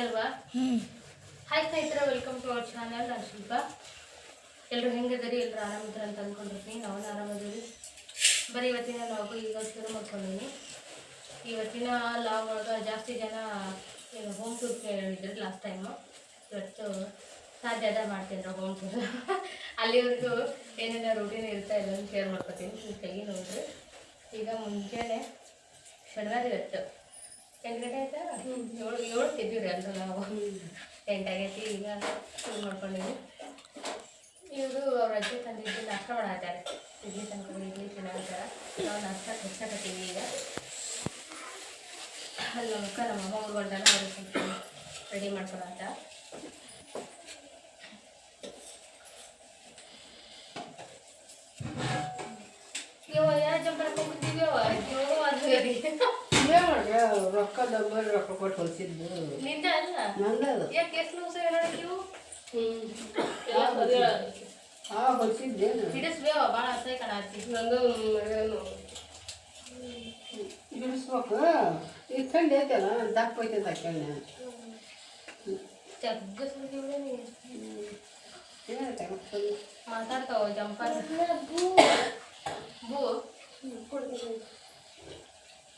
ಅಲ್ವಾ? ಹಾಯ್ ಸ್ನೇಹಿತರೆ welcome to our channel ನಾನು ಶಿಲ್ಪ. ಎಲ್ಲರೂ ಹೆಂಗಿದ್ದೀರಿ? ಎಲ್ಲರೂ ಆರಾಮಿದ್ರೆ ಅಂತ ಅಂದ್ಕೊಂಡಿರ್ತೀನಿ ನಾವು ಆರಾಮಿದ್ದೀವಿ. ಬರೀ ಇವತ್ತಿನ ಲಾಗು ಈಗ ಶುರು ಮಾಡ್ಕೊಂಡಿದ್ದೀನಿ. ಇವತ್ತಿನ ಲಾಗ್ ಒಳಗೆ ಜಾಸ್ತಿ ಜನ ಹೋಮ್ ಟೂರ್ ಹೇಳಿದ್ರು ಲಾಸ್ಟ್ ಟೈಮು ಇವತ್ತು ಸಾಧ್ಯ ಅದ ಮಾಡ್ತಿದ್ರು ಹೋಮ್ ಟೂರ್ ಅಲ್ಲಿವರೆಗೂ ಏನೇನೋ ರೂಟೀನ್ ಇರ್ತಾ ಇಲ್ಲ ಶೇರ್ ಮಾಡ್ಕೊತೀನಿ. ನೀಟಾಗಿ ನೋಡ್ರಿ. ಈಗ ಮುಂಜಾನೆ ಶನಿವಾರ ಇವತ್ತು. ಎಂಟು ಗಂಟೆ ಆಯ್ತಾ? ಏಳು ಏಳು ತಿದ್ದೀವಿ ಅಂದ್ರೆ ನಾವು ಎಂಟಾಗೈತಿ ಈಗ ಶುರು ಮಾಡ್ಕೊಂಡಿದ್ವಿ. ಇವರು ಅವ್ರ ಅಜ್ಜಿ ತಂದಿದ್ದು ನಾಷ್ಟ ಮಾಡಾತಾರೆ ಇಡ್ಲಿ ತಂದ್ಕೊಂಡು ಇಡ್ಲಿ ತಿನ್ನತ್ತಾರ ನಾವು ನಾಷ್ಟ ಹೆಚ್ಚಾಕತ್ತೀವಿ ಈಗ. ಅಲ್ಲಿ ಅಕ್ಕ ನಮ್ಮ ಅಮ್ಮ ಬಂದಾಗ ಅವ್ರಿಗೆ ರೆಡಿ ಮಾಡ್ಕೊಳತ್ತ ಯವ್ವ ಯಾರು ಜಂಪ್ ಮಾಡ್ಕೊಂಡ್ಬಿಡ್ತೀವಿ ಅಯ್ಯೋ, ಅದು ರೊಕ್ಕದ ಮೇಲೆ ರೊಕ್ಕ ಕೊಟ್ಟು ಹೊಲಿಸಿದ್ದು ನಿಂದ ಅಲ್ಲ ನಂದದು ಯಾಕೆ ಎಷ್ಟು ಲೂಸ್ ನೀವು ಹೊಲಿಸಿದ್ದೇನು ಹಿಡಿಸ್ಬೇವ ಭಾಳ ಅಸಹ್ಯ ಕಾಣತ್ತಿ ಬಿಡಿಸ್ಬೇಕು ಈ ಥಂಡಿ ಐತಲ್ಲ ದಪ್ಪ ಐತೆ ಅಂತ ತಗೊಂಡು ಮಾತಾಡ್ತಾವ ಜಂಪರ್. ಬೂ. ಬೂ ಕೊಡ್ತೀನಿ.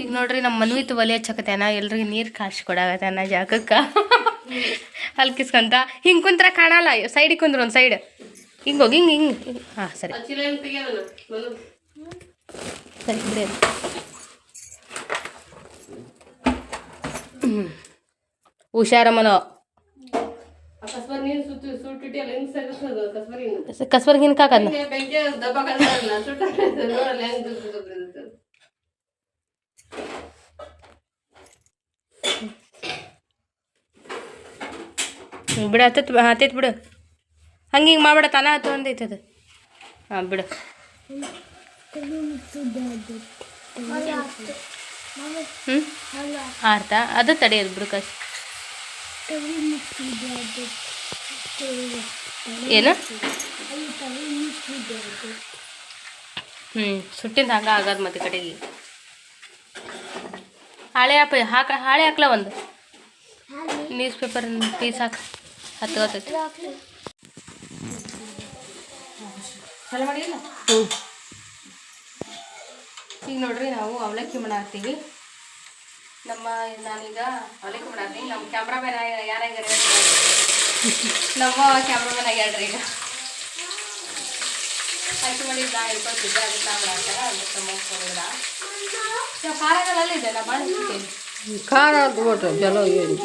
ಈಗ ನೋಡ್ರಿ ನಮ್ಮ ಮನ್ವಿತ್ ಒಲೆ ಹಚ್ಚಕತ್ಯಾನ ಎಲ್ರಿಗೆ ನೀರು ಕಾಶಿ ಕೊಡಾಗತ್ತೇನ ಜಾಗಕ್ಕ. ಅಲ್ಕಿಸ್ಕೊಂತ ಹಿಂಗ್ ಕುಂತ್ರ ಕಾಣಲ್ಲ. ಸೈಡಿಗೆ ಕುಂದ್ರ ಒಂದು ಸೈಡ್. ಹಿಂಗೆ ಹೋಗಿ, ಹಿಂಗೆ ಹಿಂಗೆ ಹಾಂ, ಸರಿ. ಸರಿ. ಹುಷಾರಮ್ಮನೋ ಕಸ್ವರ್ಗಿನ ನೀನು ಸುತ್ತು ಸುಟ್ಟಿಟ್ಟಿಯಲ್ಲ ಹೆಂಗ್ ಸಗಸೋದು ಅಕಸ್ಮಾತ್ ಕಸ್ಬರ್ಗೆ ಹಿಂಕಾಕದ್ನ ಬೆಂಕಿ ದಬ್ಬ ಕಲ್ಸಲ್ಲ ಸುಟ್ಟ ನೋಡಲ್ಲ ಹೆಂಗ್ ದುಡ್ಡು ಹ್ಞೂ ಬಿಡು ಹತ್ತತ್ ಹತ್ತೈತೆ ಬಿಡು. ಹಂಗೆ ಹಿಂಗೆ ಮಾಡ್ಬೇಡ, ತಾನ ಹತ್ತು ಒಂದೈತೆ ಅದು. ಹಾಂ, ಬಿಡು. ಹ್ಞೂ ಆರ್ತಾ? ಅದು ತಡೆಯೋದು ಬಿಡು ಕಸ್ ಏನು? ಹ್ಞೂ ಸುಟ್ಟಿಂದ ಹಂಗೆ ಆಗೋದು ಮತ್ತೆ ಕಡೆಗೆ ಹಾಳೆ ಹಾಪ, ಹಾಕ, ಹಾಳೆ ಹಾಕ್ಲ ಒಂದು. ನ್ಯೂಸ್ ಪೇಪರ್ ಪೀಸ್ ಹಾಕ. ಹತ್ತು ಹ್ಞೂ. ಈಗ ನೋಡ್ರಿ ನಾವು ಅವಲಕ್ಕಿ ಮಾಡಾಕ್ತೀವಿ ನಮ್ಮ ನಾನೀಗ ಅವಲಕ್ಕಿ ಮಾಡಾಕ್ತೀನಿ ನಮ್ಮ ಕ್ಯಾಮ್ರಾಮನ್ ಯಾರಾಗ್ಯಾರ ನಮ್ಮ ಕ್ಯಾಮ್ರಾಮನ್ ಆಗ್ಯಾಡ್ರಿ ಈಗ. ಅಕ್ಕಿ ಮಾಡಿದ್ದು ನಾ ಹೇಳ್ಕೊತಿದ್ದೆ ಅದಕ್ಕೆ ನಾವು ಮಾಡಾಕ್ತಾರ ಅದಕ್ಕೆ ಮುಗಿಸ್ಕೊಂಡಿಲ್ಲ ಖಾರಗಳೆಲ್ಲ ಇದೆ ನಾ ಭಾಳ ಖಾರ ಜಲ ಏನು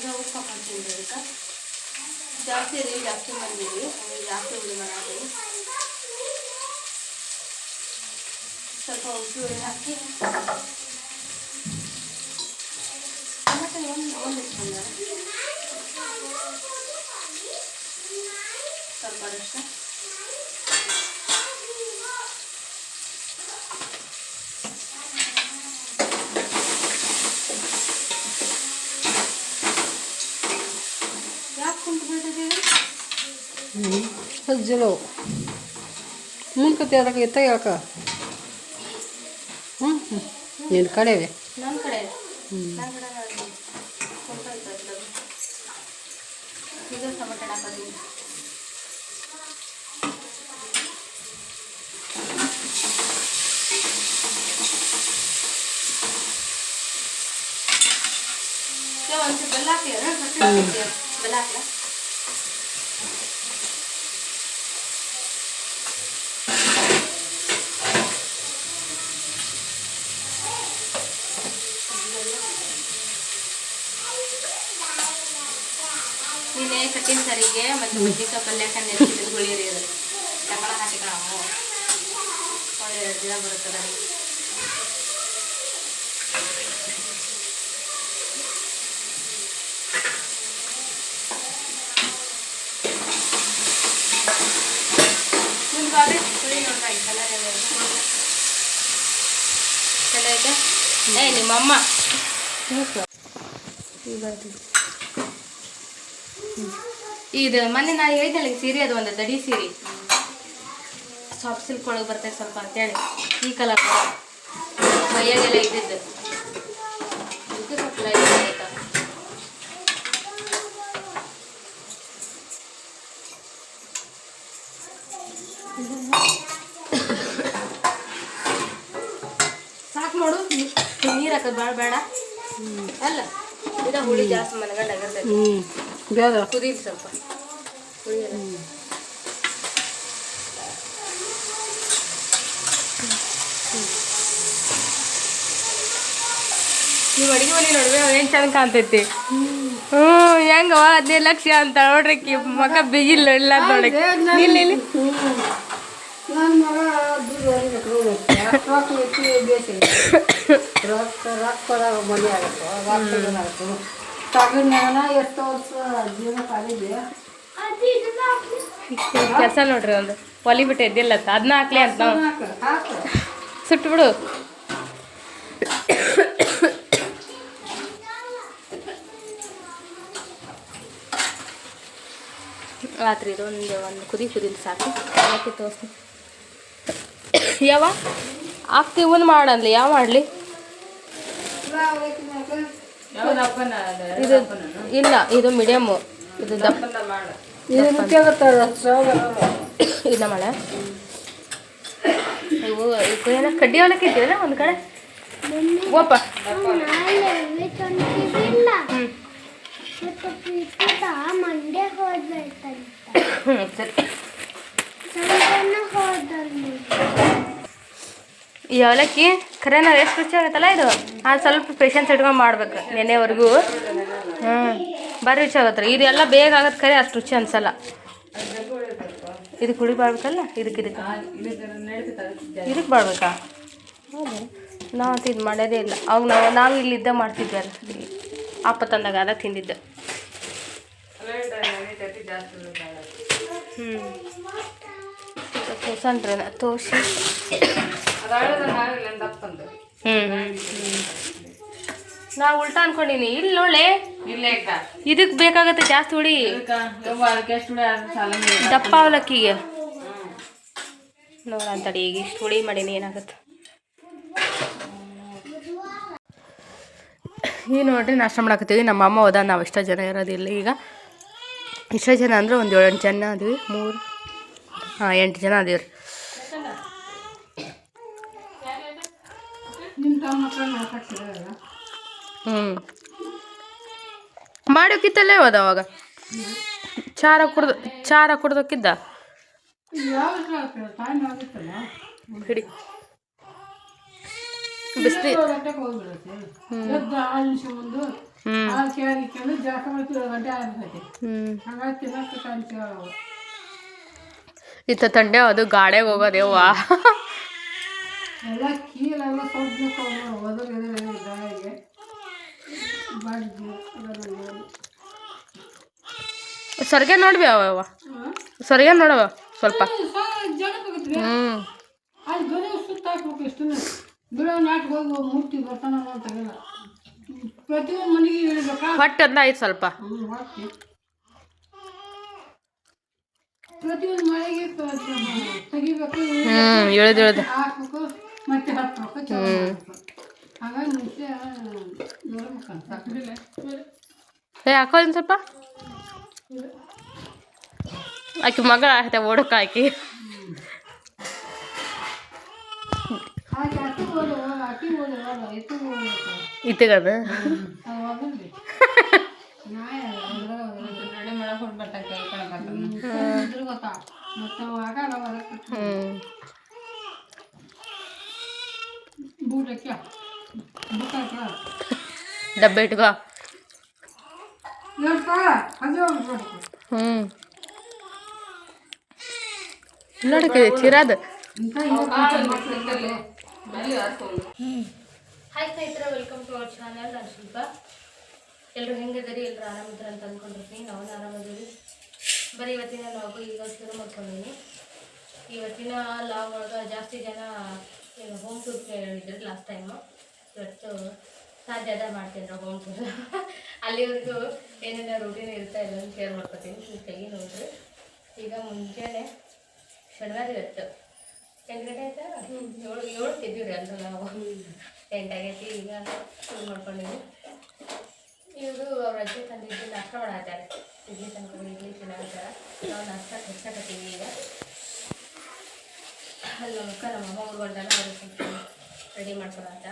ಈಗ ಉಪ್ಪು ಹಾಕೊಂತೀನಿ ಅದಕ್ಕೆ ಜಾಸ್ತಿ ರೀ ಜಾಸ್ತಿ ಬಂದಿರಿ ಜಾಸ್ತಿ ಉಳಿ ಮಾಡಾತೀನಿ ಸ್ವಲ್ಪ ಉಪ್ಪು ಹುಳಿ ಹಾಕಿ ಟೊಮೆಟೊ ಒಂದು ಒಂದು ಇಟ್ಕೊಂಡಾರ ಸ್ವಲ್ಪ ಅರಶ ಯಾಕೆ ಕುಂತು ಬಿಡ್ತಿದ್ದೀವಿ ಸಜ್ಜಲು ಮುಂದ್ಕತಿ ಅದಕ್ಕೆ ಎತ್ತ ಯಾಕ ಹ್ಞೂ ಹ್ಞೂ ನಿನ್ನ ಕಡೆವೆ. ಬೆಲ್ಲ ಹಾಕ್ತೀಯ? ಬೆಲ್ಲ ನನ್ನ ಕಡೆ ನೋಡಿ. ಸ್ವಲ್ಪ ಇರ್ತದೆ ಅದು. ಈಗ ಟೊಮೆಟೊ ಹಾಕೋದೀನಿ ಒಂದು ಬೆಲ್ಲ ಹಾಕಿ ಬೆಲ್ಲ ಹಾಕ್ಲಾ ನೀನೇ ಕಟ್ಟಿನ ಸರಿಗೆ ಮತ್ತು ಬದ್ನಿಕಾಯಿ ಪಲ್ಯಕ್ಕ ನೆನೆಸಿದ್ದು ಹುಳಿ ರೀ ಅದು ಟಕಳ ಹಾಕಿದ ನಾವು ಒಂದು ಎರಡು ದಿನ ಬರುತ್ತದೆ ಮುಂದೆ ಬಾಬಿ ಹುಳಿ ನೋಡ್ರಿ ಕಲರ್ ಚಲೋ ಐತೆ ಏ ನಿಮ್ಮಮ್ಮ ಇದು ಮೊನ್ನೆ ನಾ ಹೇಳಿದ್ದಲ್ಲ ಸೀರೆ, ಅದು ಒಂದು ದಡಿ ಸೀರೆ. ಸಾಫ್ಟ್ ಸಿಲ್ಕ್ ಒಳಗೆ ಬರ್ತೈತೆ ಸ್ವಲ್ಪ ಅಂತೇಳಿ. ಈ ಕಲರ್ ಮೈಯಾಗೆಲ್ಲ ಇದ್ದಿದ್ದು. ಇದಕ್ಕೆ ಸ್ವಲ್ಪ ಸಾಕು ನೋಡು, ನೀರು ಭಾಳ ಬೇಡ. ಅಲ್ಲ ಇದ ಹುಳಿ ಜಾಸ್ತಿ ಬೇಡ ಕುದೀಲಿ ಸ್ವಲ್ಪ ಹುಳಿ ಎಲ್ಲ. ನೀವು ಅಡಿಗೆ ಮನೆ ನೋಡ್ರಿ ಏನು ಚಂದ ಕಾಣ್ತೈತಿ ಹ್ಞೂ ಹೆಂಗವ ಹದಿನೈದು ಲಕ್ಷ ಅಂತ ನೋಡ್ರಿ ಕಿ ಮಕ್ಕ ಬಿಗಿಲ್ಲ ಇಲ್ಲ ನೋಡಕ್ಕೆ ಇಲ್ಲ ಇಲ್ಲಿ ನನ್ನ ಮಗ ದುಡ್ಡು ರೊಕ್ಕ ಹೆಚ್ಚು ಬೇಸಿ ರೊಕ್ಕ ರೊಕ್ಕ ಕೊಡೋ ಮನೆ ಆಗುತ್ತೆ ರೊಕ್ಕ ಕೆಲಸ ನೋಡ್ರಿ ಒಂದು. ಒಲಿ ಬಿಟ್ಟು ಎದ್ದಿಲ್ಲ ಅದನ್ನ ಹಾಕ್ಲಿ ಅಂತ ನಾವು. ಸುಟ್ಟು ಬಿಡು ಆತ್ರಿ ಇದೊಂದು ಒಂದು ಕುದಿ ಕುದಿ ಸಾಕು. ಹಾಕಿ ತೋರಿಸ್ತೀನಿ. ಯಾವ ಒಂದು ಮಾಡನ್ಲಿ. ಯಾವ ಮಾಡಲಿ? ಇದು ಇಲ್ಲ ಇದು ಮೀಡಿಯಮ್ಮು ಇದು ದಪ್ಪ ಇದು ಮಳೆ ಇವು ಏನೋ ಕಡ್ಡಿ ಅವಲಕ್ಕಿ ಇದ್ದೀವಲ್ಲ ಒಂದು ಕಡೆ? ಓಪ ಈ ಅವಲಕ್ಕಿ? ಖರೇನ ಎಷ್ಟು ರುಚಿ ಆಗುತ್ತಲ್ಲ ಇದು? ಆ ಸ್ವಲ್ಪ ಪೇಷನ್ಸ್ ಇಟ್ಕೊಂಡು ಮಾಡ್ಬೇಕು ನೆನೆವರೆಗೂ ಹ್ಞೂ ಭಾರಿ ರುಚಿ ಆಗತ್ತೆ ರೀ. ಇದೆಲ್ಲ ಬೇಗ ಆಗತ್ತೆ ಖರೆ ಅಷ್ಟು ರುಚಿ ಅನ್ಸಲ್ಲ. ಇದಕ್ಕೆ ಹುಳಿ ಬಾಡ್ಬೇಕಲ್ಲ ಇದಕ್ಕೆ ಇದಕ್ಕೆ ಇದಕ್ಕೆ ಬಾಡ್ಬೇಕಾ ನಾವು ಅಂತ ಇದು ಮಾಡೋದೇ ಇಲ್ಲ. ಅವಾಗ ನಾವು ನಾವು ಇಲ್ಲಿದ್ದ ಮಾಡ್ತಿದ್ವಿ ಅಲ್ಲ. ಅಪ್ಪ ತಂದಾಗ ಅದ ತಿಂದಿದ್ದೆ. ಹ್ಞೂ ತೋಸನ್ರಿ ತೋಸಿ ನಾ ಉಲ್ಟಾ ಅನ್ಕೊಂಡಿನಿ. ಇಲ್ಲಿ ನೋಡ್ಲೆ ಇದಕ್ಕೆ ಬೇಕಾಗತ್ತೆ ಜಾಸ್ತಿ ಹುಡಿ. ದಪ್ಪ ಅವಲಕ್ಕಿಗೆ. ನೋಡ ಅಂತಡಿ ಈಗ ಇಷ್ಟು ಹುಳಿ ಮಾಡೀನಿ ಏನಾಗುತ್ತೆ. ಈ ನೋಡ್ರಿ ನಾಷ್ಟ ಮಾಡಾಕತ್ತೀವಿ. ನಮ್ಮ ಅಮ್ಮ ಹೋದ ನಾವು ಇಷ್ಟ ಜನ ಇರೋದಿಲ್ಲ ಈಗ. ಇಷ್ಟ ಜನ ಅಂದ್ರೆ ಒಂದು ಏಳೆಂಟು ಜನ ಅದೀವಿ. ಮೂರು ಹಾಂ ಎಂಟು ಜನ ಅದೀವಿ ನಿಮ್ಮ ಹ್ಞೂ ಮಾಡೋಕ್ಕಿತ್ತಲ್ಲೇ ಹೋದ ಅವಾಗ? ಚಾರ ಕುಡ್ದು ಚಾರ ಕುಡ್ದಕ್ಕಿದ್ದ ಹಿಡಿ. ಕಾಣ್ತೀವಿ ಇತ್ತ ತಂಡೆ ಅದು ಗಾಡೆಗೆ ಹೋಗೋದೇವ್ವ ಎಲ್ಲ ಕೀಲೆಲ್ಲ ಸೊಡ್ಬೇಕು ಒದರ್ ಎದುರು ಗಾಳಿಗೆ ಅದನ್ನು ಸರ್ಗೆ ನೋಡ್ವಿ ಅವ ಸರ್ಗೆ ನೋಡವ ಸ್ವಲ್ಪ. ಹ್ಞೂ ಅಲ್ಲಿ ಬರೀ ಸುತ್ತ ಹಾಕ್ಬೇಕು ಇಷ್ಟು ಬಿಡೋ ನಾಟಿಗೆ ಹೋಗಿ ಮೂರ್ತಿ ಬರ್ತಾನ ಅಂತಾಗಲ್ಲ ಪ್ರತಿಯೊಂದು ಮನೆಗೆ ಹೇಳ್ಬೇಕಾ? ಹೊಟ್ಟೆ ಅಂದ ಆಯ್ತು ಸ್ವಲ್ಪ. ಪ್ರತಿಯೊಂದು ಮಳೆಗೆ ತೆಗಿಬೇಕು ಹಾಕ್ಬೇಕು. ಮತ್ತೆ ಹಾಕ್ಬೇಕು ಚಾಲು ಹಾಗಾಗಿ ಮುಂಚೆ ನೋಡ್ಬೇಕಂತ ಏ ಹಾಕೋ ಒಂದು ಸ್ವಲ್ಪ. ಆಕೆ ಮಗ ಆಯ್ತಾ ಓಡಕ್ಕೆ ಆಕಿ. ಇತ್ತಗದ ಅವಾಗಲ್ಲಿ ಡಬ್ಬೆ ಇಟ್ಕೋ. ಹ್ಞೂ ನೋಡಕ್ಕೆ ಚಿರಾದ. ಹಾಯ್ ಸ್ನೇಹಿತರೆ ವೆಲ್ಕಮ್ ಟು ಅವರ್ ಚಾನಲ್ ನಾನು ಶಿಲ್ಪ. ಎಲ್ಲರೂ ಹೆಂಗದರಿ ಎಲ್ಲರೂ ಆರಾಮಿದ್ರ ಅಂತ ಅಂದ್ಕೊಂಡಿರ್ತೀನಿ ನಾವು ಆರಾಮಿದ್ದೀವಿ. ಬರೀ ಇವತ್ತಿನ ಲಾಗು ಈಗ ಶುರು ಮಾಡ್ಕೊಂಡಿದ್ದೀನಿ ಇವತ್ತಿನ ಲಾಗ್ ಒಳಗೆ ಜಾಸ್ತಿ ಜನ ಹೋಮ್ ಟೂರ್ ಹೇಳಿದ್ರಿ ಲಾಸ್ಟ್ ಟೈಮು ಇವತ್ತು ಸಾಧ್ಯ ಅದ ಮಾಡ್ತೀನಿ ಹೋಮ್ ಟೂರ್ ಅಲ್ಲಿವರೆಗೂ ಏನೇನೋ ರೂಟೀನ್ ಇರ್ತಾ ಇಲ್ಲ ಶೇರ್ ಮಾಡ್ಕೊತೀನಿ. ನೀವು ತೆಗಿ ನೋಡ್ರಿ. ಈಗ ಮುಂಜಾನೆ ಶನಿವಾರ ಇವತ್ತು. ಎಂಟು ಗಂಟೆ ಆಯ್ತಾ? ಏಳು ಏಳು ರೀ ಅಂದ್ರೆ ನಾವು. ಎಂಟಾಗೈತಿ ಈಗ ಶುರು ಮಾಡ್ಕೊಂಡಿದ್ವಿ. ಇವರು ಅವ್ರ ಅಜ್ಜಿ ತಂದಿದ್ದು ನಾಷ್ಟ ಮಾಡಾತಾರೆ ಇಡ್ಲಿ ತಂದ್ಕೊಂಡು, ಇಡ್ಲಿ ತಿನ್ನಾಕತ್ತಾರ ನಾವು ನಾಷ್ಟ ಹೆಚ್ಚಾಕತ್ತೀವಿ ಈಗ. ಅಲ್ಲಿ ನಮ್ಮ ಅಕ್ಕ ನಮ್ಮ ಅಮ್ಮ ಹೊಂಟಾನ ಅವ್ರಿಗೆ ರೆಡಿ ಮಾಡ್ಕೊಳತ್ತ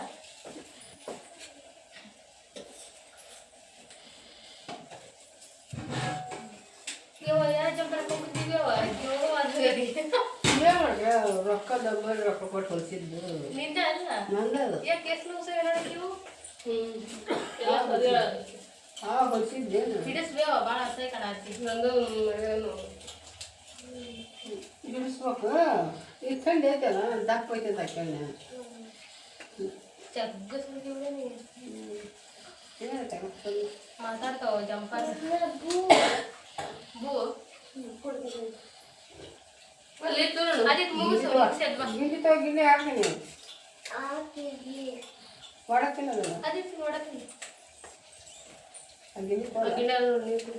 ನೀವು ಯಾರು ಜಂಪ್ ಹಾಕೊಂಡ್ಬಿಟ್ಟಿದ್ದೀವಿ ಅವ ಅಯ್ಯೋ ಅದು ರೊಕ್ಕ ಡಬ್ಬಲ್ ರೊಕ್ಕ ಕೊಟ್ಟು ಹೊಲಿಸಿದ್ದು. ನಿಂದ ಅಲ್ಲ? ನಂದದು. ಯಾಕೆ ಎಷ್ಟು ಲೂಸ ಹೇಳೋಣ ನೀವು ಹಾಂ ಹೊಲಿಸಿದ್ದೇನು ಹಿಡಿಸ್ಬೇವ ಭಾಳ ಅಸಹ್ಯ ಕಾಣತ್ತಿ ಬಿಡಿಸ್ಬೇಕು ಇಟ್ಕೊಂಡು ಐತಲ್ಲ ದಪ್ಪ ಐತದ ಹಾಕೊಂಡೆ ಜಗ್ಗ ಸುದ್ದಿ ಬಿಡು ನೀ. ಏನು ಮಾತಾಡ್ತಾವ ಜಂಪರ್ ಬೂ ಅದಿತ್ತು ಮುಗಿಸು ಮಿಕ್ಸಿ ಅದ್ ಬಾ. ಗಿಂಡಿ ತಗೋ ಗಿಂಡಿ ಹಾಕ್ತೀನಿ ಹಾಕಿದ್ವಿ ಒಡಕ್ಕಿಲ್ಲ ಅದಿತ್ತು ನೋಡಕ್ಕೆ ಆ ಗಿಂಡಿ ತಗೋ ನೀರು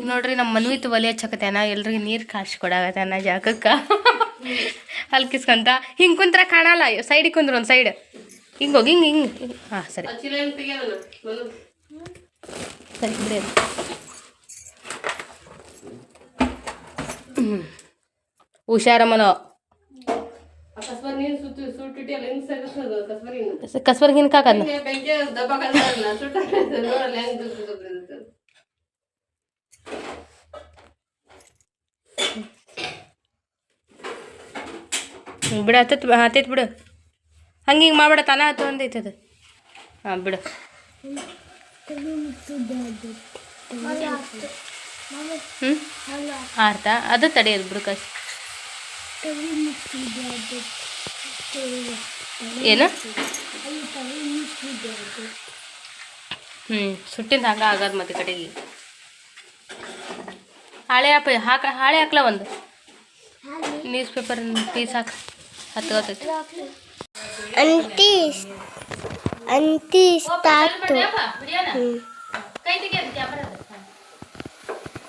ಈಗ ನೋಡ್ರಿ ನಮ್ಮ ಮನ್ವಿತ್ ಒಲೆ ಹಚ್ಚಕತ್ತೇನ ಎಲ್ರಿಗೆ ನೀರು ಕಾಶ್ ಕೊಡಾಗತ್ತೇನ ಜಾಗಕ್ಕೆ. ಹಲ್ಕಿಸ್ಕೊಂತ. ಹಿಂಗೆ ಕುಂತ್ರ ಕಾಣಲ್ಲ ಸೈಡಿಗೆ ಕುಂದ್ರ ಒಂದು ಸೈಡ್ ಹಿಂಗೆ ಹೋಗಿ, ಹಿಂಗೆ ಹಿಂಗೆ ಹಾಂ, ಸರಿ. ಸರಿ, ಬಿಡಿ. ಹುಷಾರಮ್ಮನ ಕಸ್ಬರ್ಗಿನ ಕಾಕದ್ನ? ಬಿಡು ಹತ್ತತ್ ಹತ್ತೈತ್ ಬಿಡು. ಹಂಗೆ ಹಿಂಗೆ ಮಾಡ್ಬೇಡ, ತಾನ ಹತ್ತು ಒಂದೈತೆ ಅದು. ಹಾಂ, ಬಿಡು. ಹ್ಞೂ ಆರ್ತಾ? ಅದು ತಡೆಯೋದು ಬಿಡು ಕಷ್ಟ. ಏನು? ಹ್ಞೂ ಸುಟ್ಟಿಂದ ಹಂಗೆ ಆಗೋದು ಮತ್ತೆ ಕಡೆಗೆ. ಹಾಳೆ ಹಾಪ ಹಾಕ ಹಾಳೆ ಹಾಕ್ಲ ಒಂದು. ನ್ಯೂಸ್ ಪೇಪರ್ ಪೀಸ್ ಹಾಕ ಹತ್ತು ಗೊತ್ತೈತಿ. ಅಂತಿ ಅಂತಿ ಸ್ಟಾರ್ಟು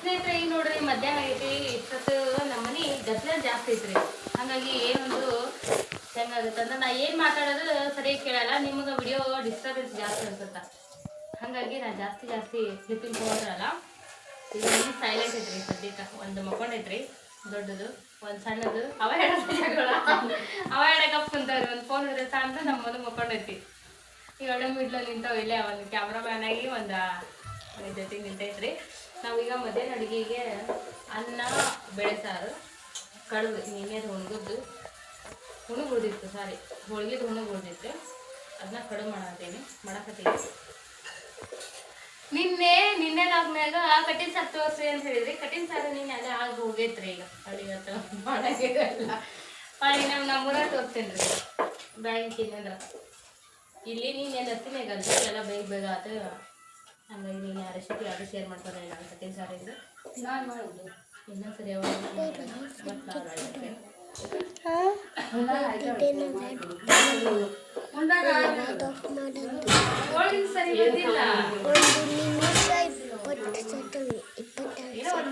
ಸ್ನೇಹಿತರೆ ಈಗ ನೋಡ್ರಿ ಮಧ್ಯಾಹ್ನ ಆಗೈತಿ ಇಷ್ಟೊತ್ತು ನಮ್ಮ ಮನೆ ಗದ್ದಲ ಜಾಸ್ತಿ ಐತ್ರಿ. ಹಾಗಾಗಿ ಏನೊಂದು ಹೆಂಗಾಗುತ್ತೆ ಅಂದ್ರೆ ನಾ ಏನು ಮಾತಾಡೋದು ಸರಿಯಾಗಿ ಕೇಳಲ್ಲ ನಿಮ್ಗೆ ವಿಡಿಯೋ ಡಿಸ್ಟರ್ಬೆನ್ಸ್ ಜಾಸ್ತಿ ಅನ್ಸುತ್ತ? ಹಾಗಾಗಿ ನಾ ಜಾಸ್ತಿ ಜಾಸ್ತಿ ಕ್ಲಿಪ್ಪಿಂಗ್ ತೊಗೊಂಡ್ರಲ್ಲ. ಸೈಲೆಂಟ್ ಐತ್ರಿ ಸದ್ಯಕ್ಕೆ. ಒಂದು ಮಕ್ಕೊಂಡೈತ್ರಿ ದೊಡ್ಡದು. ಒಂದು ಸಣ್ಣದು. ಅವ ಹೇಳೋದು ಜಗಳ ಅವ ಹೇಳಕಪ್ಪ ಕುಂತವ್ರಿ. ಒಂದು ಫೋನ್ ಇದ್ರೆ ಸಾಂತ ನಮ್ಮ ಮನೆ ಮಕ್ಕೊಂಡೈತಿ ಈಗ ಒಳ್ಳೆ ಮಿಡ್ಲಲ್ಲಿ ನಿಂತಾವ ಇಲ್ಲೇ ಒಂದು ಕ್ಯಾಮ್ರಾಮ್ಯಾನ್ ಆಗಿ ಒಂದು ಜೊತೆ ನಿಂತೈತ್ರಿ ನಾವೀಗ ಮಧ್ಯಾಹ್ನ ಅಡುಗೆಗೆ ಅನ್ನ, ಬೇಳೆ ಸಾರು, ಕಡುಬು ನಿನ್ನೆ ಹುಣ್ಗದ್ದು. ಹುಣಗ್ ಸಾರಿ ಹೋಳಿಗೆದು ಹುಣಗ್ ಅದನ್ನ ಕಡುಬು ಮಾಡತ್ತೀನಿ ಮಾಡಕತ್ತೀನಿ. ನಿನ್ನೆ ನಿನ್ನೆ ಲಾಗ್ನ್ಯಾಗ ಕಟ್ಟಿನ ಸಾರು ತೋರಿಸಿ ಅಂತ ಹೇಳಿದ್ರಿ. ಕಟ್ಟಿನ ಸಾರು ನಿನ್ನೆ ಅದೇ ಆಗ ಹೋಗೈತ್ರಿ ಈಗ. ಅಡಿಗತ್ತ ಮಾಡಿ ಅಲ್ಲಿ ನಮ್ಮ ನಮ್ಮೂರಾಗ ತೋರಿಸ್ತೇನೆ ರೀ ಬ್ಯಾಂಕ್ ಇನ್ನಂದ್ರ ಇಲ್ಲಿ ನೀನು ಏನು ಹತ್ತಿನೇ ಎಲ್ಲ ಬೇಗ ಬೇಗ ಆತ. ಹಂಗಾಗಿ ನೀನು ಯಾರು ರೆಸಿಪಿ ಯಾರು ಶೇರ್ ಮಾಡ್ತಾರೆ ನಾನು ಕಟ್ಟಿನ ಸಾರಿಂದ ನಾನು ಮಾಡೋದು ಇನ್ನೊಂದು ಸರಿ ಯಾವಾಗ ಒಂದು ನಿಮಿಷ ಇಪ್ಪತ್ತು ಸೆಕೆಂಡ್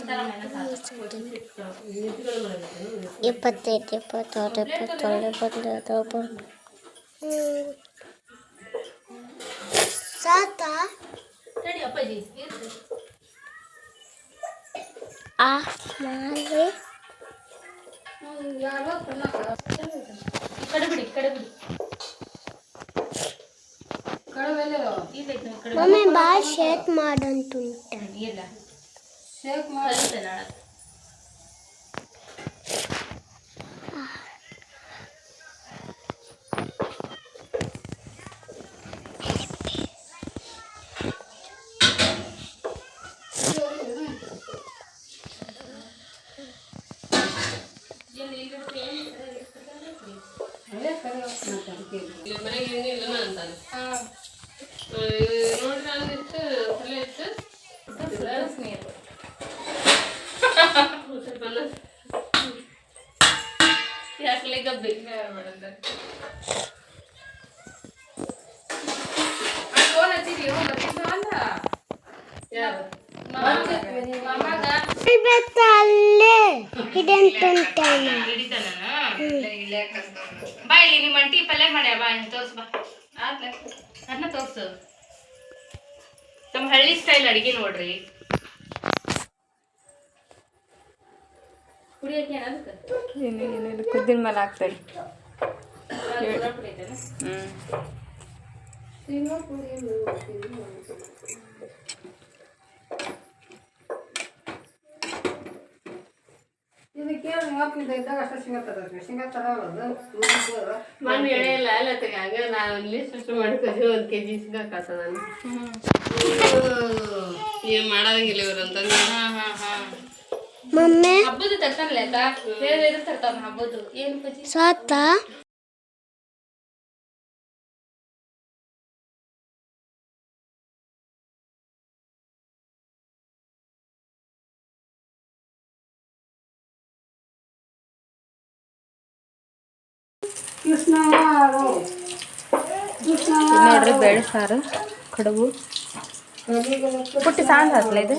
ಮೆಣಸು ಇಪ್ಪತ್ತೈದು ಇಪ್ಪತ್ತಾರು ಇಪ್ಪತ್ತೇಳು ಇಪ್ಪತ್ತೆರಡು ಇಪ್ಪತ್ತು ಸಾತ. ಆಫ್ ಈ ಕಡೆ ಬಿಡಿ ಈ ಕಡೆ ಬಿಡಿ ಕಡವೆಲ್ಲ ಇಲ್ಲ ಈ ಕಡೆ ಮಮ್ಮಿ ಭಾಳ ಶೇಕ್. ಇಲ್ಲ. ಶೇಕ್ ಮಾಡಿ. ತೋರ್ಸು ನಮ್ಮ ಹಳ್ಳಿ ಸ್ಟೈಲ್ ಅಡಿಗೆ ನೋಡ್ರಿ. ಕುದ್ದಿನ ಮೇಲೆ ಹಾಕ್ತಾರೆ? ಹ್ಞೂ ಇದಕ್ಕೆ ಯಾಕಿಂದ ಇದ್ದಾಗ ಅಷ್ಟೇ ಶೇಂಗಾ ತರೋದು ಶೇಂಗಾ ತರೋದು ನಾನು ಎಳೆ ಇಲ್ಲ ಅಲ್ಲ ತಗ ಹಂಗ ನಾನು ಇಲ್ಲಿ ಅಷ್ಟು ಮಾಡ್ಕೊಂಡು ಒಂದು ಕೆ ಜಿ ಸಿಗಾಕತ್ತ ನಾನು ಏನು ಮಾಡೋದಂಗಿಲ್ಲ ಇವ್ರು ಅಂತಂದು ಮಮ್ಮಿ. ಹಬ್ಬದ ತರ್ತಾನಲ್ಲ ಆಯ್ತಾ ಬೇರೆ ಬೇರೆ ಹಬ್ಬದ್ದು. ಏನು ಪಜಿ? ಸಾತ. ನೋಡ್ರಿ ಬೇಳೆ ಸಾರು ಕಡುಬು. ಪುಟ್ಟಿ ಸಾಂದ್ ಹಾಕ್ಲ ಇದು?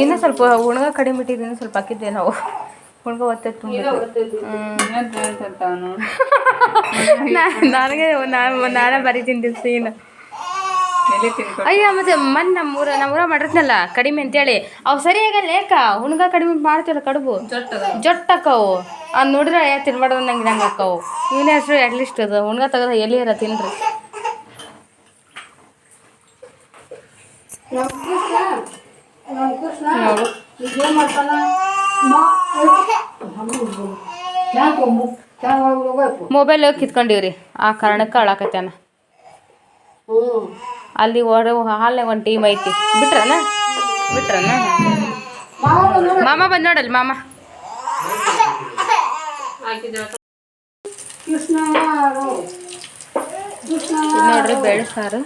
ಇನ್ನೂ ಸ್ವಲ್ಪ ಉಣ್ಗ ಕಡಿಮೆ ಇಟ್ಟಿದ್ದೀನಿ ಸ್ವಲ್ಪ ಹಾಕಿದ್ದೆ ನಾವು. ಉಣ್ಗ ಒತ್ತೆ ತುಂಬ ನನಗೆ ನಾನು ನಾಳೆ ಬರೀತೀನಿ ದಿವ್ಸ ಏನು ಅಯ್ಯ ಮತ್ತೆ ಮನ್ ನಮ್ಮೂರ ನಮ್ಮೂರ ಮಾಡಿರ್ತ್ನಲ್ಲ ಕಡಿಮೆ ಅಂತೇಳಿ. ಅವು ಸರಿಯಾಗಲ್ಲ ಏಕ ಹುಣ್ಗ ಕಡಿಮೆ ಮಾಡ್ತಿಲ್ಲ ಕಡುಬು? ಜೊಟ್ಟಕ್ಕವು. ಅದು ನೋಡಿದ್ರೆ ಅಯ್ಯ ತಿನ್ಬಾರ್ದು ನಂಗೆ ನಂಗೆ ಅಕ್ಕವು ಇವನೇ ಹೆಸರು ಅಟ್ಲೀಸ್ಟ್ ಅದು. ಹುಣ್ಗ ತೆಗೆದ ಎಲ್ಲಿ ಇರ ತಿನ್ರಿ. ಮೊಬೈಲ್ ಕಿತ್ಕೊಂಡಿವ್ರಿ. ಆ ಕಾರಣಕ್ಕೆ ಅಳಾಕತ್ಯಾನ ಹ್ಞೂ ಅಲ್ಲಿ ಹೊರ ಹಾಲ್ನಾಗ ಒಂದು ಟೀಮ್ ಐತಿ. ಬಿಟ್ರನ? ಬಿಟ್ರನ? ಮಾಮ ಬಂದ್ ನೋಡಲ್ ಮಾಮ. ನೋಡ್ರಿ ಬೇಳೆ ಸಾರು,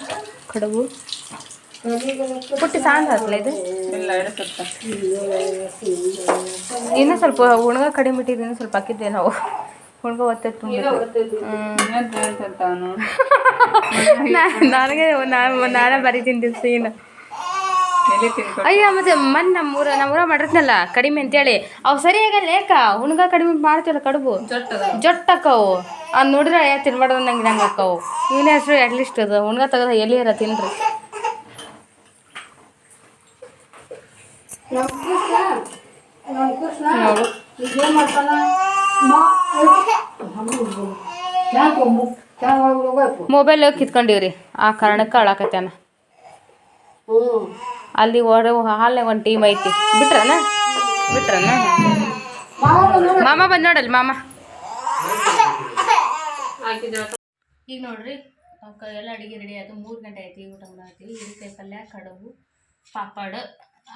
ಕಡುಬು. ಪುಟ್ಟಿ ಸಾಂದ್ ಇದು? ಇನ್ನೂ ಸ್ವಲ್ಪ ಹುಣಗ ಕಡಿಮೆ ಇಟ್ಟಿದ್ದೀನಿ ಸ್ವಲ್ಪ ಹಾಕಿದ್ದೆ ನಾವು. ಉಣ್ಗ ಒತ್ತೆ ತುಂಬ ನನಗೆ ನಾನು ನಾಳೆ ಬರೀತೀನಿ ದಿವಸ ಏನು ಅಯ್ಯ ಮತ್ತೆ ಮನ್ ನಮ್ಮೂರ ನಮ್ಮೂರ ಮಾಡಿರ್ತ್ನಲ್ಲ ಕಡಿಮೆ ಅಂತೇಳಿ. ಅವು ಸರಿಯಾಗಲ್ಲ ಲೇಖ? ಹುಣ್ಗ ಕಡಿಮೆ ಮಾಡ್ತೀವಲ್ಲ ಕಡುಬು? ಜೊಟ್ಟ ಅಕ್ಕವು ಅದು ನೋಡಿದ್ರೆ ಅಯ್ಯ ತಿನ್ಬಾರ್ದು ನಂಗೆ ನಂಗೆ ಅಕ್ಕವು. ಇವನೇ ಹೆಸರು ಅಟ್ಲೀಸ್ಟ್ ಅದು. ಹುಣ್ಗ ತೆಗೆದ ಎಲ್ಲಿ ಇರ ತಿನ್ರಿ? ನಮ್ಮ ಮೊಬೈಲ್ ಕಿತ್ಕೊಂಡಿವ್ರಿ. ಆ ಕಾರಣಕ್ಕೆ ಅಳಾಕತ್ಯಾನ. ಅಲ್ಲಿ ಹೊರ ಹಾಲ್ನಾಗ ಒಂದು ಟೀಮ್ ಐತಿ. ಬಿಟ್ರನ? ಬಿಟ್ರನ? ಮಾಮ ಬಂದ್ ನೋಡಲ್ ಮಾಮ. ಈಗ ನೋಡ್ರಿ ಎಲ್ಲ ಅಡಿಗೆ ರೆಡಿ ಆಯ್ತು ಮೂರು ಗಂಟೆ ಆಯ್ತು ಊಟ ಮಾಡ್ತೀವಿ ಹೀರೆಕಾಯಿ ಪಲ್ಯ, ಕಡುಬು, ಪಾಪಡ್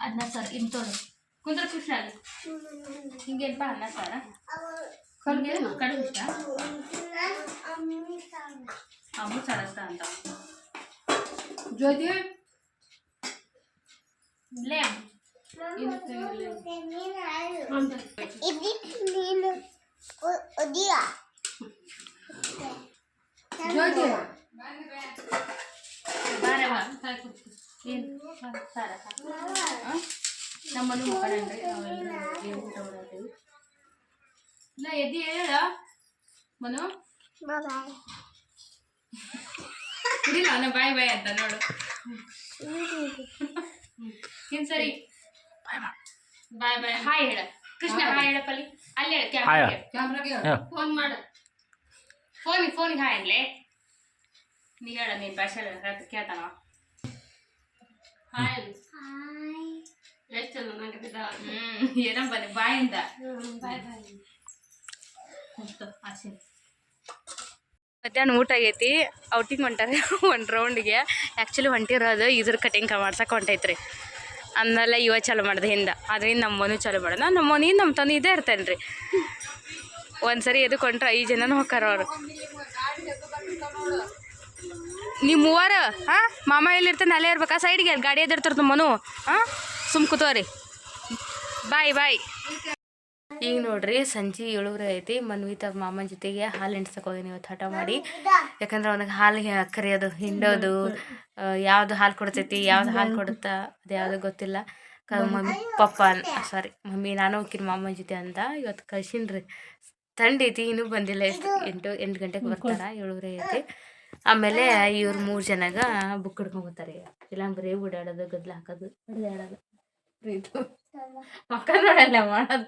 ಅದನ್ನ ಸರ್. ಇಂತೋಳು ಕುಂದ್ರ ಕೃಷ್ಣ ಅಲ್ಲಿ. ಹಿಂಗೇನಪ್ಪ ಅನ್ನ ಸಾರ? ಹಿಂಗೆ ಕಡುಬು ಇಷ್ಟ ಅಮ್ಮು ಸಾರ ಇಷ್ಟ ಅಂತ. ಜ್ಯೋತಿ? ಲೇ ಇದಕ್ಕೆ ನೀನು ಒದಿಯ ಜ್ಯೋತಿ? ಬಾರೆ ಬಾ. ಕಾಯ್ ಕುತ್ಕೊ. ಏನು ಸಾರ ನಮ್ಮ ಮನೆ ಮುಖಂಡ್ರಿ ನಾವೆಲ್ಲ ಏನು ಊಟ ಮಾಡತ್ತೀವಿ ಇಲ್ಲ ಎದ್ದಿ ಹೇಳ ಮನು. ಇಲ್ಲ ಅವನ ಬಾಯ್ ಬಾಯ್ ಅಂತ ನೋಡು. ಏನ್ ಸರಿ? ಬಾಯ್ ಬಾಯ್. ಹಾಯ್ ಹೇಳ. ಕೃಷ್ಣ ಹಾಯ್. ಹೇಳಪ್ಪಲ್ಲಿ ಅಲ್ಲಿ. ಹೇಳ ಕ್ಯಾಮ್ರಾಗೆ ಫೋನ್ ಮಾಡು. ಫೋನ್ ಫೋನ್ ಹಾಯ್ ಅನ್ಲೆ. ನೀ ಹೇಳ ನೀನ್ ಭಾಷೆ ಕೇಳ್ತಾನ? ಹಾಯ್. ಅಲ್ಲಿ ಎಷ್ಟು ನನಗೆ ಹ್ಮ್ ಏನೋ ಬನ್ನಿ ಬಾಯಿಂದ ಬಾಯ್ ಬಾಯ್ ಅಷ್ಟು ಆಸೆ ಮಧ್ಯಾಹ್ನ ಊಟ ಆಗೈತಿ ಔಟಿಂಗ್ ಹೊಂಟಾರೆ ಒಂದು ರೌಂಡ್ಗೆ ಆ್ಯಕ್ಚುಲಿ ಹೊಂಟಿರೋದು ಇದ್ರ ಕಟಿಂಗ್ ಮಾಡ್ಸಕ್ಕೆ ಹೊಂಟೈತ್ರಿ. ಅಂದಲ್ಲ ಇವ ಚಾಲು ಮಾಡ್ದೆ ಹಿಂದೆ. ಅದರಿಂದ ನಮ್ಮ ಮನೆ ಚಾಲು ಮಾಡೋಣ ನಮ್ಮ ಮನೆ ನಮ್ಮ ತಂದೆ ಇದೇ ಇರ್ತಾನೆ ರೀ ಒಂದ್ಸರಿ ಎದಕ್ಕೆ ಹೊಂಟ್ರೆ ಐದು ಜನನೂ ಹೋಗ್ತಾರ ಅವರು. ನೀವು ಮೂವರು ಹಾಂ? ಮಾಮ ಎಲ್ಲಿರ್ತಾನೆ ಅಲ್ಲೇ ಇರ್ಬೇಕಾ? ಸೈಡ್ಗೆ ಗಾಡಿ ಎದಿರ್ತಾರೆ ಮನು ಹಾಂ? ಸುಮ್ ಕೂತವ್ರಿ ಬಾಯ್ ಬಾಯ್. ಈಗ ನೋಡ್ರಿ, ಸಂಜೆ ಏಳುವರೆ ಐತಿ. ಮನ್ವಿತ ಮಾಮನ ಜೊತೆಗೆ ಹಾಲು ಹಿಂಡ್ಸಕ್ಕೆ ಹೋಗಿನಿ ಇವತ್ತು ಹಠ ಮಾಡಿ. ಯಾಕಂದ್ರೆ ಅವನಿಗೆ ಹಾಲು ಕರಿಯೋದು, ಹಿಂಡೋದು ಯಾವ್ದು ಹಾಲು ಕೊಡ್ತೈತಿ, ಯಾವ್ದು ಹಾಲು ಕೊಡುತ್ತಾ, ಅದು ಯಾವುದು ಗೊತ್ತಿಲ್ಲ. ಮಮ್ಮಿ, ಪಪ್ಪ ಸಾರಿ ಮಮ್ಮಿ, ನಾನು ಹೋಗ್ತೀನಿ ಮಾಮನ ಜೊತೆ ಅಂತ ಇವತ್ತು ಕಳ್ಸಿನ್ರಿ. ತಂಡೈತಿ ಇನ್ನೂ ಬಂದಿಲ್ಲ ಎಂಟು ಎಂಟು ಗಂಟೆಗೆ ಬರ್ತಾರ, ಏಳುವರೆ ಐತಿ. ಆಮೇಲೆ ಇವ್ರು ಮೂರು ಜನಾಗ ಬುಕ್ ಹಿಡ್ಕೊಂಡ್ ಇಲ್ಲ ಬರೀ ಓಡಾಡೋದು, ಗದ್ಲ ಹಾಕೋದು ಹೊಡೆದಾಡೋದು ಪ್ರೀತು ನೋಡಲ್ಲ ಮಾಡೋದು.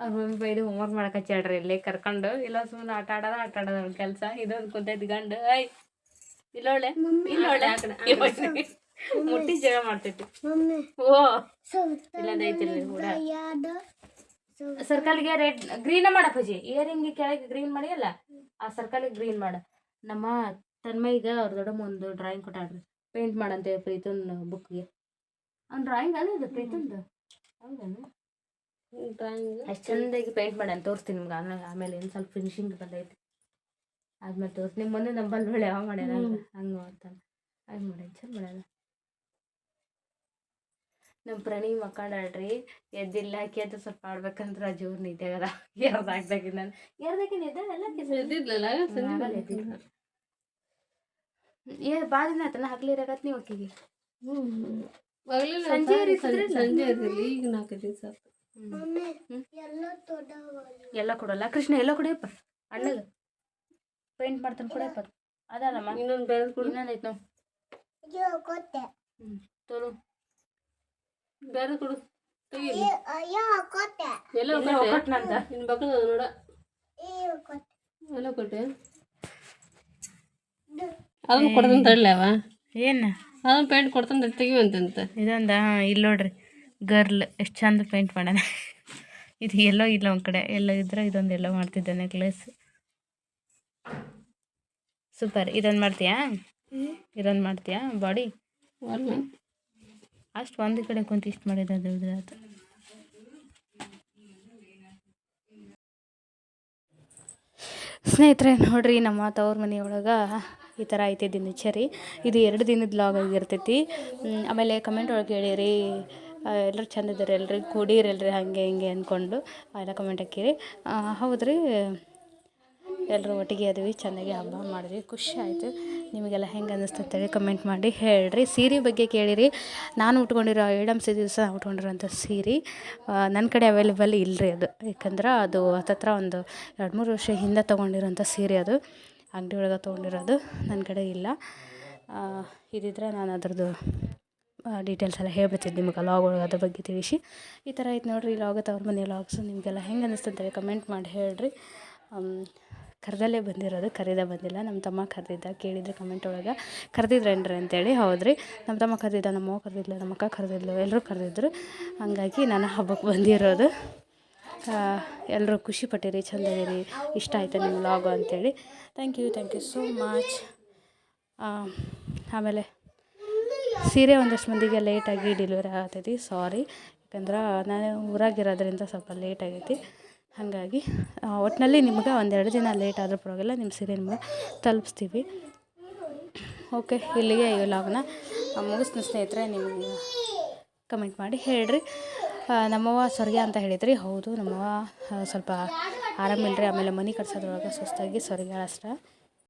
ಅವ್ರ ಮಮ್ಮಿ ಬೈದು ಹೋಮ್ವರ್ಕ್ ಮಾಡಕ್ಕೆ ಹಚ್ಚಾಡ್ರಿ ಇಲ್ಲೇ ಕರ್ಕೊಂಡು. ಇಲ್ಲ ಸುಮ್ಮನೆ ಆಟ ಆಡೋದು ಆಟ ಆಡೋದು ಅವ್ರ ಕೆಲಸ. ಇದೊಂದು ಕುಂತೈತಿ ಗಂಡು. ಐ ಇಲ್ಲೊಳ್ಳೆ ಇಲ್ಲೊಳ್ಳೆ ಮುಟ್ಟಿ ಜಗ ಮಾಡ್ತೈತಿ ಓ. ಇಲ್ಲೊಂದು ಐತಿ ಇಲ್ಲಿ ಕೂಡ. ಯಾದ ಸರ್ಕಲ್ಗೆ ರೆಡ್ ಗ್ರೀನ ಮಾಡಪ್ಪಜಿ ಇಯರಿಂಗ್ ಕೆಳಗೆ ಗ್ರೀನ್ ಮಾಡಿ ಅಲ್ಲ ಆ ಸರ್ಕಲ್ಗೆ ಗ್ರೀನ್ ಮಾಡ. ನಮ್ಮ ತನ್ಮಯ್ಗ ಅವ್ರ ದೊಡ್ಡ ಒಂದು ಡ್ರಾಯಿಂಗ್ ಕೊಟ್ಟಾಡ್ರಿ ಪೇಂಟ್ ಮಾಡಂತೆ ಪ್ರೀತನ್ ಬುಕ್ಗೆ ಅವ್ನ ಡ್ರಾಯಿಂಗ್ ಅಲ್ಲ ಇದು ಪ್ರೀತಂದು? ಹೌದನು? ಡ್ರಾಯಿಂಗ್ ಅಷ್ಟು ಚಂದಾಗಿ ಪೇಂಟ್ ಮಾಡಿ ಅಂತ ತೋರಿಸ್ತೀನಿ ನಿಮ್ಗೆ. ಆಮೇಲೆ ಆಮೇಲೆ ಏನು ಸ್ವಲ್ಪ ಫಿನಿಶಿಂಗ್ ಬಂದೈತಿ. ಆದ್ಮೇಲೆ ತೋರಿಸಿ ನಿಮ್ಮ ಮುಂದೆ ನಂಬಲ್ಲಿ ನೋಡಿ ಯಾವ ಮಾಡ್ಯಾರ ಹಂಗೆ ಮಾಡ್ತಾನೆ ಹಂಗೆ ಮಾಡ್ಯಾನ ಚಂದ ಮಾಡ್ಯಾನ. ನಮ್ಮ ಪ್ರಣಿ ಮಕ್ಕಂಡಾಳ್ರಿ ಎದ್ದಿಲ್ಲ ಕೇತ ಸ್ವಲ್ಪ ಆಡ್ಬೇಕಂದ್ರೆ ಜೋರ್ ನಿದ್ದೆ ಅದ. ಎರ್ದಾಗ್ದಾಗಿ ನಾನು ಎರ್ದಾಗಿನ ನಿದ್ದೆ ಎಲ್ಲ ಎದ್ದಿದ್ಲಲ್ಲ ಎದ್ದಿಲ್ಲ. ಏ ಭಾಳ ದಿನ ಆತನ ಹಗ್ಲಿರಾಗತ್ ನೀವು ಅಕ್ಕಿಗೆ ಮಗಳಿಲ್ಲ ಸಂಜೆ? ಸಂಜೆ ಈಗ ನಾಲ್ಕು ದಿವಸ ಎಲ್ಲ ಕೊಡಲ್ಲ. ಕೃಷ್ಣ ಎಲ್ಲ ಕೊಡಿಯಪ್ಪ ಅಣ್ಣಗ. ಪೇಂಟ್ ಮಾಡ್ತಾನೆ ಕೊಡಪ್ಪ ಅದಲ್ಲಮ್ಮ. ಇನ್ನೊಂದು ಬೇರೆ ಕೊಡು. ಇನ್ನೊಂದೈತೆ ನಾವು ಅಯ್ಯೋ ಕೊಟ್ಟೆ. ಹ್ಞೂ ತೋರು. ಬೇರೆ ಕೊಡು. ಎಲ್ಲ ಕೊಟ್ಟೆ? ನಿನ್ನ ಬಕ್ಕದ ನೋಡ. ಎಲ್ಲ ಕೊಟ್ಟೆ? ಅದನ್ನು ಕೊಡ್ತಂತ ಅವ. ಏನು? ಅದನ್ನು ಪೇಂಟ್ ಕೊಡ್ತಂತ ತೆಗಿವಂತಂತ ಇದೊಂದ ಇಲ್ಲ ನೋಡ್ರಿ ಗರ್ಲ್ ಎಷ್ಟು ಚಂದ ಪೇಂಟ್ ಮಾಡ್ಯಾನ. ಇದು ಎಲ್ಲೋ ಇಲ್ಲ ಒಂದು ಕಡೆ ಎಲ್ಲ ಇದ್ರೆ ಇದೊಂದು ಎಲ್ಲೋ ಮಾಡ್ತಿದ್ದೆ ನೆಕ್ಲೆಸ್ ಸೂಪರ್ ಇದೊಂದು ಮಾಡ್ತೀಯಾ? ಇದೊಂದು ಮಾಡ್ತೀಯಾ ಬಾಡಿ ಅಷ್ಟು ಒಂದು ಕಡೆ ಕುಂತು ಇಷ್ಟು ಮಾಡಿದ್ದು ಆಯ್ತು ಸ್ನೇಹಿತರೆ ನೋಡ್ರಿ ನಮ್ಮ ತವ್ರ ಮನೆಯೊಳಗೆ ಈ ಥರ ಐತೆ ದಿನಚರಿ. ಇದು ಎರಡು ದಿನದ ಲಾಗ್ ಆಗಿರ್ತೈತಿ. ಆಮೇಲೆ ಕಮೆಂಟ್ ಒಳಗೆ ಹೇಳಿರಿ ಎಲ್ಲರೂ ಚಂದ ಇದ್ದಾರೆ ಎಲ್ರಿ? ಕೂಡಿರಲ್ರಿ ಹಾಗೆ ಹಿಂಗೆ ಅಂದ್ಕೊಂಡು ಎಲ್ಲ ಕಮೆಂಟ್ ಹಾಕಿರಿ. ಹೌದ್ರಿ? ಎಲ್ಲರೂ ಒಟ್ಟಿಗೆ ಅದೀವಿ, ಚೆನ್ನಾಗಿ ಹಬ್ಬ ಮಾಡಿದ್ವಿ ಖುಷಿ ಆಯಿತು. ನಿಮಗೆಲ್ಲ ಹೆಂಗೆ ಅನ್ನಿಸ್ತಂತೇಳಿ ಕಮೆಂಟ್ ಮಾಡಿ ಹೇಳ್ರಿ. ಸೀರೆ ಬಗ್ಗೆ ಕೇಳಿರಿ. ನಾನು ಉಟ್ಕೊಂಡಿರೋ ಐಡಮ್ಸ್ ದಿವಸ ಉಟ್ಕೊಂಡಿರೋಂಥ ಸೀರೆ ನನ್ನ ಕಡೆ ಅವೈಲೇಬಲ್ ಇಲ್ಲರಿ ಅದು. ಯಾಕಂದ್ರೆ ಅದು ಹತ್ತತ್ರ ಒಂದು ಎರಡು ಮೂರು ವರ್ಷ ಹಿಂದೆ ತೊಗೊಂಡಿರೋಂಥ ಸೀರೆ ಅದು. ಅಂಗಡಿ ಒಳಗೆ ತೊಗೊಂಡಿರೋದು ನನ್ನ ಕಡೆ ಇಲ್ಲ. ಇದ್ದಿದ್ರೆ ನಾನು ಅದ್ರದ್ದು ಡೀಟೇಲ್ಸ್ ಎಲ್ಲ ಹೇಳ್ಬಿಡ್ತಿದ್ದೆ ನಿಮಗೆ ಲಾಗ್ ಒಳಗೆ ಅದ್ರ ಬಗ್ಗೆ ತಿಳಿಸಿ. ಈ ಥರ ಐತೆ ನೋಡಿರಿ ಲಾಗ್ ಅವ್ರ ಮನೆ ಲಾಗ್ಸು ನಿಮಗೆಲ್ಲ ಹೆಂಗೆ ಅನ್ನಿಸ್ತಂತೇಳಿ ಕಮೆಂಟ್ ಮಾಡಿ ಹೇಳ್ರಿ. ಕರೆದಲ್ಲೇ ಬಂದಿರೋದು ಕರೆದೇ ಬಂದಿಲ್ಲ ನಮ್ಮ ತಮ್ಮ ಕರೆದಿದ್ದ ಕೇಳಿದ್ರೆ ಕಮೆಂಟ್ ಒಳಗೆ. ಕರೆದಿದ್ರೇನ್ರಿ ಅಂತೇಳಿ, ಹೌದ್ರಿ. ನಮ್ಮ ತಮ್ಮ ಕರೆದಿದ್ದ ನಮ್ಮ ಅವ್ವ ಕರೆದಿದ್ಲು ನಮ್ಮ ಅಕ್ಕ ಕರೆದಿದ್ಲು ಎಲ್ಲರೂ ಕರೆದಿದ್ರು. ಹಂಗಾಗಿ ನಾನು ಹಬ್ಬಕ್ಕೆ ಬಂದಿರೋದು. ಎಲ್ಲರೂ ಖುಷಿ ಪಟ್ಟಿರಿ, ಚಂದ ಇದೀರಿ ಇಷ್ಟ ಆಯಿತು ನಿಮ್ಮ ಲಾಗು ಅಂತೇಳಿ. Thank you thank you so much ಆಮೇಲೆ ಸೀರೆ ಒಂದಷ್ಟು ಮಂದಿಗೆ ಲೇಟಾಗಿ ಡೆಲಿವರಿ ಆಗತೈತಿ ಸಾರಿ ಯಾಕಂದ್ರೆ ನಾನು ಊರಾಗಿರೋದ್ರಿಂದ ಸ್ವಲ್ಪ ಲೇಟ್ ಆಗೈತಿ. ಹಾಗಾಗಿ ಒಟ್ಟಿನಲ್ಲಿ ನಿಮ್ಗೆ ಒಂದೆರಡು ದಿನ ಲೇಟ್ ಆದರೂ ಪರವಾಗಿಲ್ಲ ನಿಮ್ಮ ಸೀರೆ ನಿಮ್ಗೆ ತಲುಪಿಸ್ತೀವಿ. ಓಕೆ ಇಲ್ಲಿಗೆ ಈ ಲಾಗ್ನ ಮುಗಿಸ್ತೀನಿ ಸ್ನೇಹಿತರೆ, ನಿಮಗೆ ಕಮೆಂಟ್ ಮಾಡಿ ಹೇಳ್ರಿ. ನಮ್ಮವ್ವ ಸ್ವರ್ಗ ಅಂತ ಹೇಳಿದ್ರಿ. ಹೌದು ನಮ್ಮವ್ವ ಸ್ವಲ್ಪ ಆರಾಮಿಲ್ರಿ. ಆಮೇಲೆ ಮನೆ ಕಟ್ಸೋದ್ರೊಳಗೆ ಸುಸ್ತಾಗಿ ಸ್ವರ್ಗ ಅಷ್ಟ.